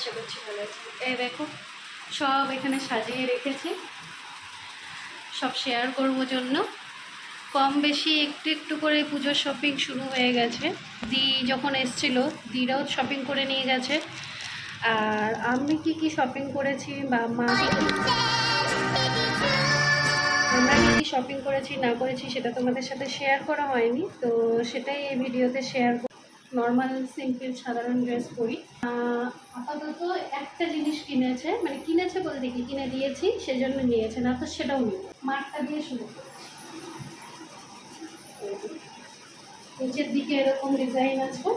আশা করছি ভালো আছি। এই দেখো, সব এখানে সাজিয়ে রেখেছি। সব শেয়ার করব জন্য। কম বেশি একটু একটু করে পুজোর শপিং শুরু হয়ে গেছে। দি যখন এসছিল, দিরাও শপিং করে নিয়ে গেছে। আর আমি কি কি শপিং করেছি, বা মা আমরা কি কি শপিং করেছি, না করেছি, সেটা তোমাদের সাথে শেয়ার করা হয়নি। তো সেটাই এই ভিডিওতে শেয়ার নর্মাল সিম্পল সাধারণ ড্রেস পরি। আপাতত একটা জিনিস কিনেছে মানে কিনেছে বলতে কি, কিনে দিয়েছি, সেজন্য নিয়েছে, না তো সেটাও নেই মাঠটা দিয়ে শুরু নিচের দিকে এরকম ডিজাইন আছে।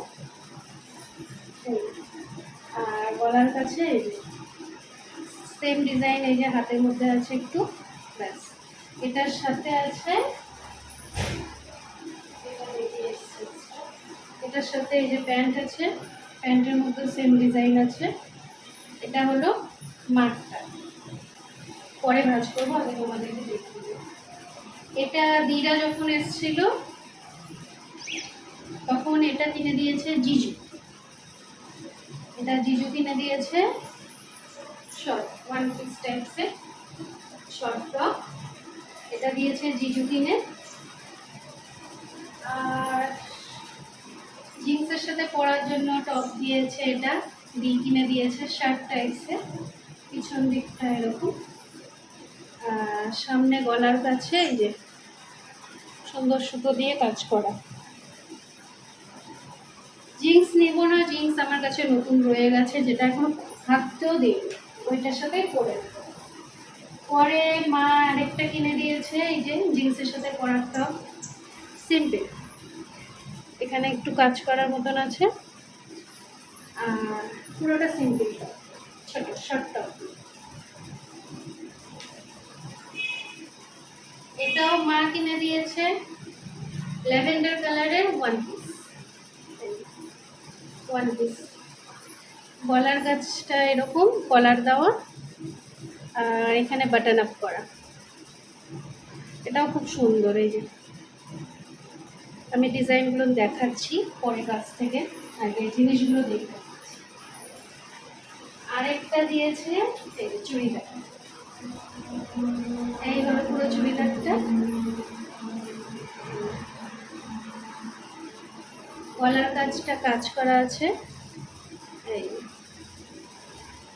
আর গলার কাছে সেম ডিজাইন এই যে হাতের মধ্যে আছে একটু, ব্যাস। এটার সাথে আছে এটার সাথে এই যে প্যান্ট আছে, প্যান্টের মধ্যে সেম ডিজাইন আছে। এটা হলো মাঠটা পরে ভাজ করব আগে তোমাদেরকে দেখিয়ে। এটা দিরা যখন এসছিল, তখন এটা কিনে দিয়েছে জিজু। এটা জিজু কিনে দিয়েছে শর্ট ওয়ান পিস টাইপসের শর্ট ফ্রক এটা দিয়েছে জিজু কিনে। সাথে পরার জন্য টপ দিয়েছে এটা দি কিনে দিয়েছে শার্ট টাইপসের পিছন দিকটা এরকম। সামনে গলার কাছে এই যে সুন্দর সুতো দিয়ে কাজ করা। জিন্স নেব না জিন্স আমার কাছে নতুন রয়ে গেছে, যেটা এখন হাততেও দিই ওইটার সাথেই পরে। পরে মা আরেকটা কিনে দিয়েছে, এই যে জিন্সের সাথে পরার টপ সিম্পল এখানে একটু কাজ করার মতন আছে। আর পুরোটা সিম্পল ছোট এটাও মা কিনে দিয়েছে ল্যাভেন্ডার কালারের ওয়ান পিস ওয়ান পিস গলার গাছটা এরকম কলার দেওয়া। আর এখানে বাটন আপ করা। এটাও খুব সুন্দর, এই যে। আমি ডিজাইনগুলো দেখাচ্ছি পরে কাছ থেকে, আগে জিনিসগুলো দেখে আরেকটা দিয়েছে চুড়িদার। এই হলো পুরো চুড়িদারটা। গলার কাজটা কাজ করা আছে।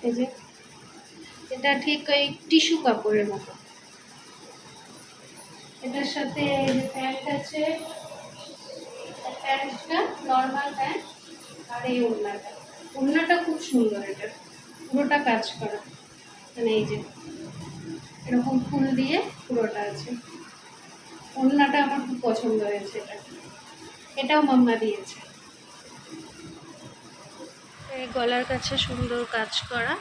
এই যে এটা ঠিক ওই টিস্যু কাপড়ের মতো। এটার সাথে প্যান্ট আছে প্যান্টটা নর্মাল প্যান্ট আর এই ওড়নাটা। ওড়নাটা খুব সুন্দর এটা। পুরোটা কাজ করা। মানে এই যে, এরকম ফুল দিয়ে পুরোটা আছে। ওড়নাটা আমার খুব পছন্দ হয়েছে এটা। এটাও মাম্মা দিয়েছে। এই গলার কাছে সুন্দর কাজ করা।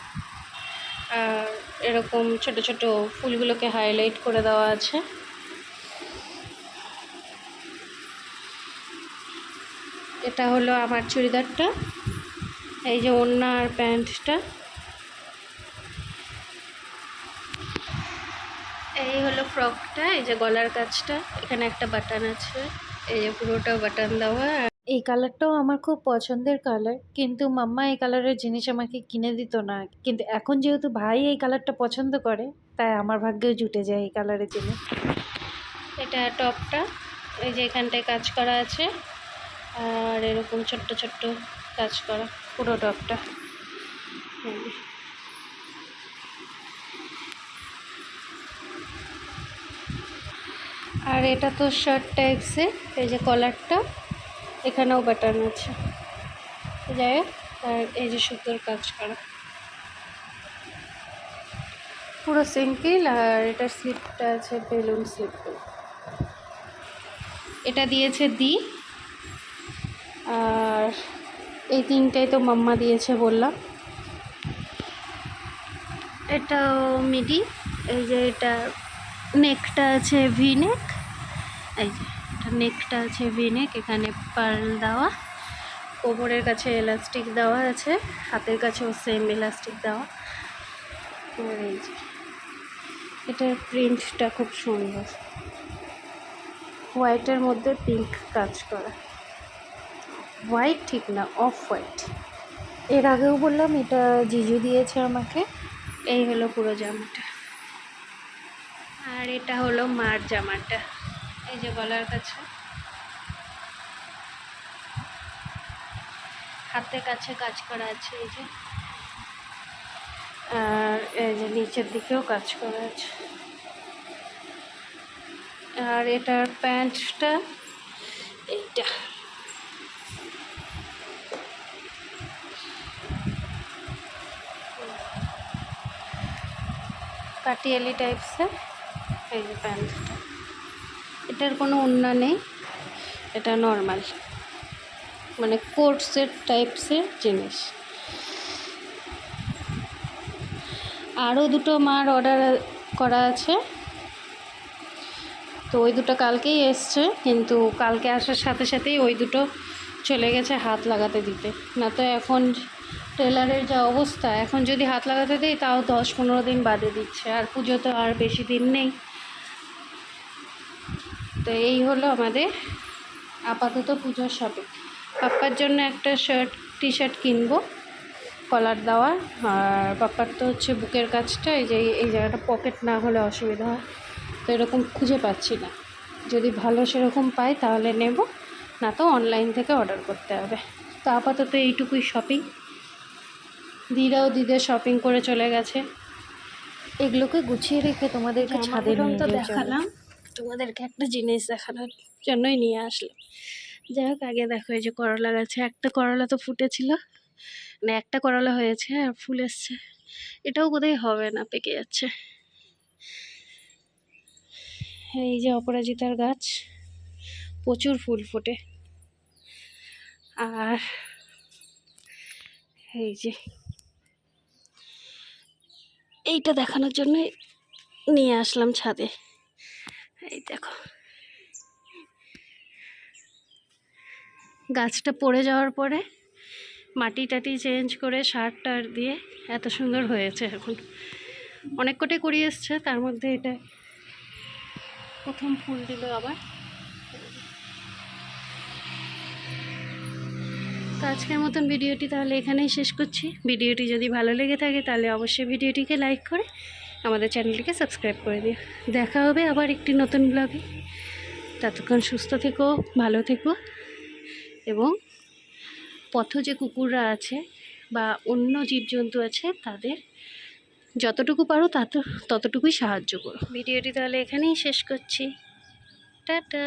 আর এরকম ছোট ছোট ফুলগুলোকে হাইলাইট করে দেওয়া আছে। এটা হলো আমার চুড়িদারটা এই যে ওড়না আর প্যান্টটা। এই হলো ফ্রকটা এই যে গলার কাজটা এখানে একটা বাটন আছে এই যে পুরোটা বাটন দেওয়া। এই কালারটাও আমার খুব পছন্দের কালার কিন্তু মাম্মা এই কালারের জিনিস আমাকে কিনে দিত না। কিন্তু এখন যেহেতু ভাই এই কালারটা পছন্দ করে তাই আমার ভাগ্যেও জুটে যায় এই কালারের জিনিস। এটা টপটা এই যে এখানটায় কাজ করা আছে। আর এরকম ছোট্ট ছোট্ট কাজ করা পুরো এই আর এটা তো শার্ট টাইপসের এই যে কলারটা এখানেও বাটন আছে। যাই আর এই যে সুতোর কাজ করা। পুরো সিম্পল আর এটার স্লিপটা আছে বেলুন স্লিপ এটা দিয়েছে দি। আর এই তিনটাই তো মাম্মা দিয়েছে বললাম। এটাও মিডি, এই যে এটা নেকটা আছে ভি নেক এই যে এটা নেকটা আছে ভি নেক এখানে পার্ল দেওয়া কোমরের কাছে এলাস্টিক দেওয়া আছে, হাতের কাছেও সেম এলাস্টিক দেওয়া। এই যে এটার প্রিন্টটা খুব সুন্দর। হোয়াইটের মধ্যে পিঙ্ক কাজ করা। হোয়াইট ঠিক না অফ হোয়াইট এর আগেও বললাম, এটা জিজু দিয়েছে আমাকে। এই হলো পুরো জামাটা। আর এটা হলো মার জামাটা। এই যে গলার কাছে। হাতের কাছে কাজ করা আছে এই যে। আর এই যে নিচের দিকেও কাজ করা আছে। আর এটার প্যান্টটা এইটা। কাটিয়ালি টাইপসের এই যে প্যান্টটা। এটার কোনো উন্না নেই, এটা নর্মাল মানে কোট সেট টাইপসের জিনিস। আরও দুটো মার অর্ডার করা আছে। তো ওই দুটো কালকেই এসছে, কিন্তু কালকে আসার সাথে সাথেই ওই দুটো চলে গেছে হাত লাগাতে দিতে। না তো এখন টেলারের যা অবস্থা, এখন যদি হাত লাগাতে দিই তাও দশ পনেরো দিন বাদে দিচ্ছে, আর পুজো তো আর বেশি দিন নেই। তো এই হলো আমাদের আপাতত পুজোর শপিং পাপ্পার জন্য একটা শার্ট টি শার্ট কিনবো কলার দেওয়ার। আর পাপ্পার তো হচ্ছে বুকের কাজটা, এই যে এই জায়গাটা পকেট না হলে অসুবিধা হয়। তো এরকম খুঁজে পাচ্ছি না। যদি ভালো সেরকম পাই তাহলে নেব। না তো অনলাইন থেকে অর্ডার করতে হবে। তো আপাতত এইটুকুই শপিং দিদাও দিদের শপিং করে চলে গেছে। এগুলোকে গুছিয়ে রেখে তোমাদেরকে ছাদে জামাগুলো তো দেখালাম। দেখালাম। তোমাদেরকে একটা জিনিস দেখানোর জন্যই নিয়ে আসলাম। যাই হোক আগে দেখো এই যে করলা গাছে একটা করলা তো ফুটেছিল। মানে একটা করলা হয়েছে আর ফুল এসছে। এটাও বোধহয় হবে না পেকে যাচ্ছে। এই যে অপরাজিতার গাছ। প্রচুর ফুল ফোটে। আর এই যে এইটা দেখানোর জন্য নিয়ে আসলাম ছাদে। এই দেখো। গাছটা পড়ে যাওয়ার পরে মাটি টাটি চেঞ্জ করে সার টার দিয়ে এত সুন্দর হয়েছে এখন। অনেক কটাই করিয়ে এসছে, তার মধ্যে এটা প্রথম ফুল দিল আবার। তো আজকের মতন ভিডিওটি তাহলে এখানেই শেষ করছি। ভিডিওটি যদি ভালো লেগে থাকে তাহলে অবশ্যই ভিডিওটিকে লাইক করে আমাদের চ্যানেলটিকে সাবস্ক্রাইব করে দিও। দেখা হবে আবার একটি নতুন ব্লগে। ততক্ষণ সুস্থ থেকো, ভালো থেকো এবং পথ যে কুকুররা আছে বা অন্য জীবজন্তু আছে তাদের যতটুকু পারো তত, ততটুকুই সাহায্য করো। ভিডিওটি তাহলে এখানেই শেষ করছি। টাটা!